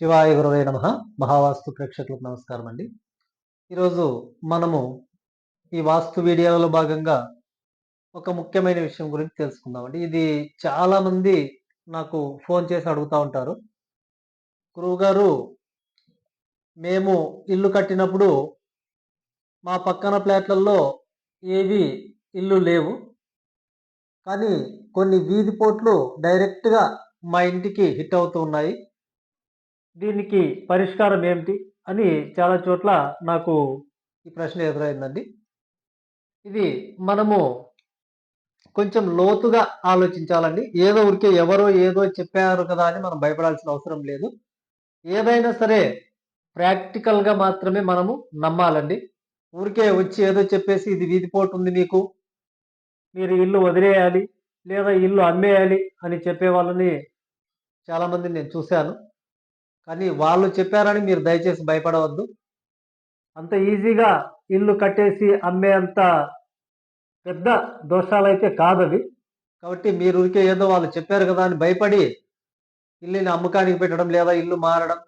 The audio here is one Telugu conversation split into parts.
శివాయ గురవే నమ. మహావాస్తు ప్రేక్షకులకు నమస్కారం అండి. ఈరోజు మనము ఈ వాస్తు వీడియోలో భాగంగా ఒక ముఖ్యమైన విషయం గురించి తెలుసుకుందామండి. ఇది చాలామంది నాకు ఫోన్ చేసి అడుగుతూ ఉంటారు. గురువు గారు మేము ఇల్లు కట్టినప్పుడు మా పక్కన ప్లాట్లలో ఏవి ఇల్లు లేవు. కానీ కొన్ని వీధి పోట్లు డైరెక్ట్గా మా ఇంటికి హిట్ అవుతూ ఉన్నాయి. దీనికి పరిష్కారం ఏమిటి అని చాలా చోట్ల నాకు ఈ ప్రశ్న ఎదురైందండి. ఇది మనము కొంచెం లోతుగా ఆలోచించాలండి. ఏదో ఊరికే ఎవరో ఏదో చెప్పారు కదా అని మనం భయపడాల్సిన అవసరం లేదు. ఏదైనా సరే ప్రాక్టికల్గా మాత్రమే మనము నమ్మాలండి. ఊరికే వచ్చి ఏదో చెప్పేసి ఇది వీధిపోటు ఉంది మీకు మీరు ఇల్లు వదిలేయాలి లేదా ఇల్లు అమ్మేయాలి అని చెప్పే వాళ్ళని చాలామంది నేను చూశాను. కానీ వాళ్ళు చెప్పారని మీరు దయచేసి భయపడవద్దు. అంత ఈజీగా ఇల్లు కట్టేసి అమ్మే అంత పెద్ద దోషాలైతే కాదవి. కాబట్టి మీరు ఊరికే ఏదో వాళ్ళు చెప్పారు కదా అని భయపడి ఇల్లుని అమ్మకానికి పెట్టడం లేదా ఇల్లు మారడం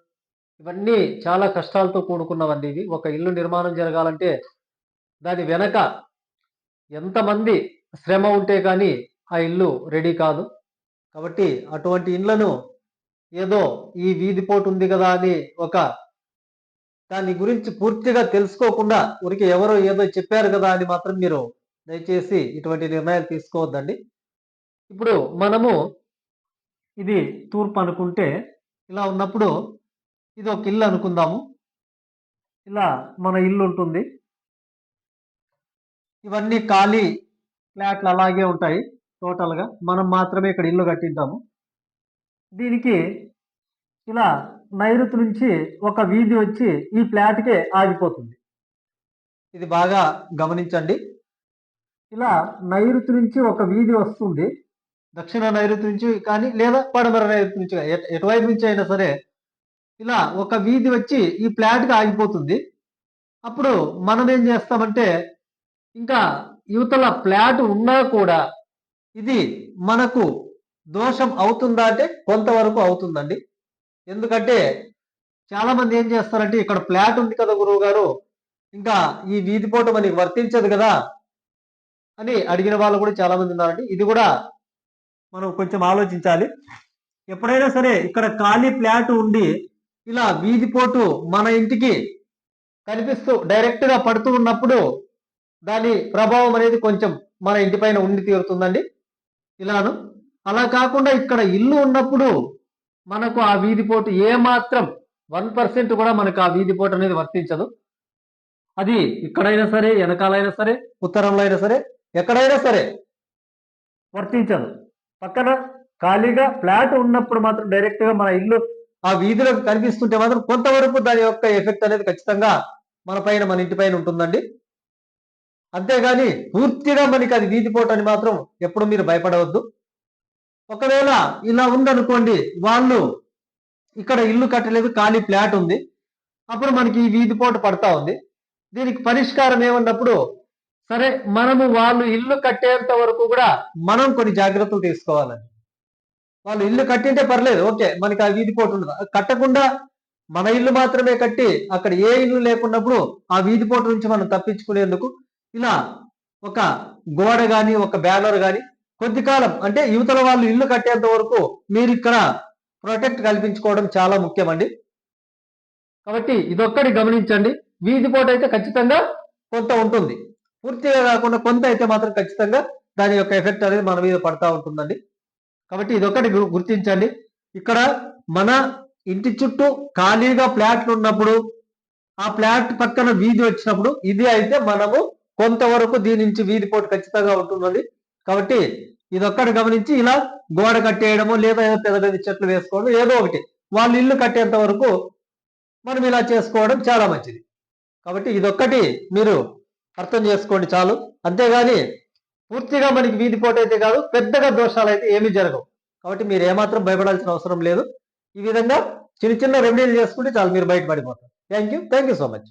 ఇవన్నీ చాలా కష్టాలతో కూడుకున్నవండి ఇవి. ఒక ఇల్లు నిర్మాణం జరగాలంటే దాని వెనక ఎంతమంది శ్రమ ఉంటే కానీ ఆ ఇల్లు రెడీ కాదు. కాబట్టి అటువంటి ఇండ్లను ఏదో ఈ వీధి పోటు ఉంది కదా అని ఒక దాని గురించి పూర్తిగా తెలుసుకోకుండా ఊరికి ఎవరో ఏదో చెప్పారు కదా అని మాత్రం మీరు దయచేసి ఇటువంటి నిర్ణయాలు తీసుకోవద్దండి. ఇప్పుడు మనము ఇది తూర్పు అనుకుంటే ఇలా ఉన్నప్పుడు ఇది ఒక ఇల్లు అనుకుందాము. ఇలా మన ఇల్లు ఉంటుంది. ఇవన్నీ ఖాళీ ఫ్లాట్లు అలాగే ఉంటాయి టోటల్గా. మనం మాత్రమే ఇక్కడ ఇల్లు కట్టింటాము దీనికి ఇలా నైరుతి నుంచి ఒక వీధి వచ్చి ఈ ఫ్లాట్కే ఆగిపోతుంది. ఇది బాగా గమనించండి. ఇలా నైరుతి నుంచి ఒక వీధి వస్తుంది. దక్షిణ నైరుతి నుంచి కానీ లేదా పడమర నైరుతి నుంచి ఎటువైపు నుంచి అయినా సరే ఇలా ఒక వీధి వచ్చి ఈ ఫ్లాట్కి ఆగిపోతుంది. అప్పుడు మనం ఏం చేస్తామంటే ఇంకా యువతల ఫ్లాట్ ఉన్నా కూడా ఇది మనకు దోషం అవుతుందా అంటే కొంతవరకు అవుతుందండి. ఎందుకంటే చాలా మంది ఏం చేస్తారంటే ఇక్కడ ప్లాట్ ఉంది కదా గురువు గారు ఇంకా ఈ వీధి పోట మనకి వర్తించదు కదా అని అడిగిన వాళ్ళు కూడా చాలా మంది ఉన్నారండి. ఇది కూడా మనం కొంచెం ఆలోచించాలి. ఎప్పుడైనా సరే ఇక్కడ ఖాళీ ప్లాట్ ఉండి ఇలా వీధి పోటు మన ఇంటికి కనిపిస్తూ డైరెక్ట్గా పడుతూ ఉన్నప్పుడు దాని ప్రభావం అనేది కొంచెం మన ఇంటిపైన ఉండి తీరుతుందండి. ఇలాను అలా కాకుండా ఇక్కడ ఇల్లు ఉన్నప్పుడు మనకు ఆ వీధి పోటు ఏ మాత్రం వన్ పర్సెంట్ కూడా మనకు ఆ వీధి పోటు అనేది వర్తించదు. అది ఇక్కడైనా సరే వెనకాలైనా సరే ఉత్తరంలో అయినా సరే ఎక్కడైనా సరే వర్తించదు. పక్కన ఖాళీగా ఫ్లాట్ ఉన్నప్పుడు మాత్రం డైరెక్ట్గా మన ఇల్లు ఆ వీధిలో కనిపిస్తుంటే మాత్రం కొంతవరకు దాని యొక్క ఎఫెక్ట్ అనేది ఖచ్చితంగా మన పైన మన ఇంటి పైన ఉంటుందండి. అంతేగాని పూర్తిగా మనకి అది వీధిపోటు అని మాత్రం ఎప్పుడు మీరు భయపడవద్దు. ఒకవేళ ఇలా ఉందనుకోండి వాళ్ళు ఇక్కడ ఇల్లు కట్టలేదు ఖాళీ ఫ్లాట్ ఉంది. అప్పుడు మనకి ఈ వీధి పోటు పడతా ఉంది. దీనికి పరిష్కారం ఏమన్నప్పుడు సరే మనము వాళ్ళు ఇల్లు కట్టేంత వరకు కూడా మనం కొన్ని జాగ్రత్తలు తీసుకోవాలండి. వాళ్ళు ఇల్లు కట్టింటే పర్లేదు ఓకే మనకి ఆ వీధి పోటు ఉండదు కట్టకుండా మన ఇల్లు మాత్రమే కట్టి అక్కడ ఏ ఇల్లు లేకున్నప్పుడు ఆ వీధి పోటు నుంచి మనం తప్పించుకునేందుకు ఇలా ఒక గోడ కానీ ఒక బ్యానర్ కానీ కొద్ది కాలం అంటే యువతల వాళ్ళు ఇల్లు కట్టేంత వరకు మీరు ఇక్కడ ప్రొటెక్ట్ కల్పించుకోవడం చాలా ముఖ్యమండి. కాబట్టి ఇదొక్కటి గమనించండి. వీధి పోటు అయితే ఖచ్చితంగా కొంత ఉంటుంది. పూర్తిగా కాకుండా కొంత అయితే మాత్రం ఖచ్చితంగా దాని యొక్క ఎఫెక్ట్ అనేది మన మీద పడతా ఉంటుందండి. కాబట్టి ఇదొక్కటి గుర్తించండి. ఇక్కడ మన ఇంటి చుట్టూ ఖాళీగా ఫ్లాట్లు ఉన్నప్పుడు ఆ ఫ్లాట్ పక్కన వీధి వచ్చినప్పుడు ఇది అయితే మనము కొంతవరకు దీని నుంచి వీధి పోటు ఖచ్చితంగా ఉంటుందండి. కాబట్టి ఇదొక్కటి గమనించి ఇలా గోడ కట్టేయడము లేదా ఏదో పెద్ద పెద్ద చెట్లు వేసుకోవడం ఏదో ఒకటి. వాళ్ళు ఇల్లు కట్టేంత వరకు మనం ఇలా చేసుకోవడం చాలా మంచిది. కాబట్టి ఇదొక్కటి మీరు అర్థం చేసుకోండి చాలు. అంతేగాని పూర్తిగా మనకి వీధి పోటైతే అయితే కాదు పెద్దగా దోషాలు అయితే ఏమీ జరగవు. కాబట్టి మీరు ఏమాత్రం భయపడాల్సిన అవసరం లేదు. ఈ విధంగా చిన్న చిన్న రెమెడీలు చేసుకుంటే చాలు మీరు బయటపడిపోతారు. Thank you thank you so much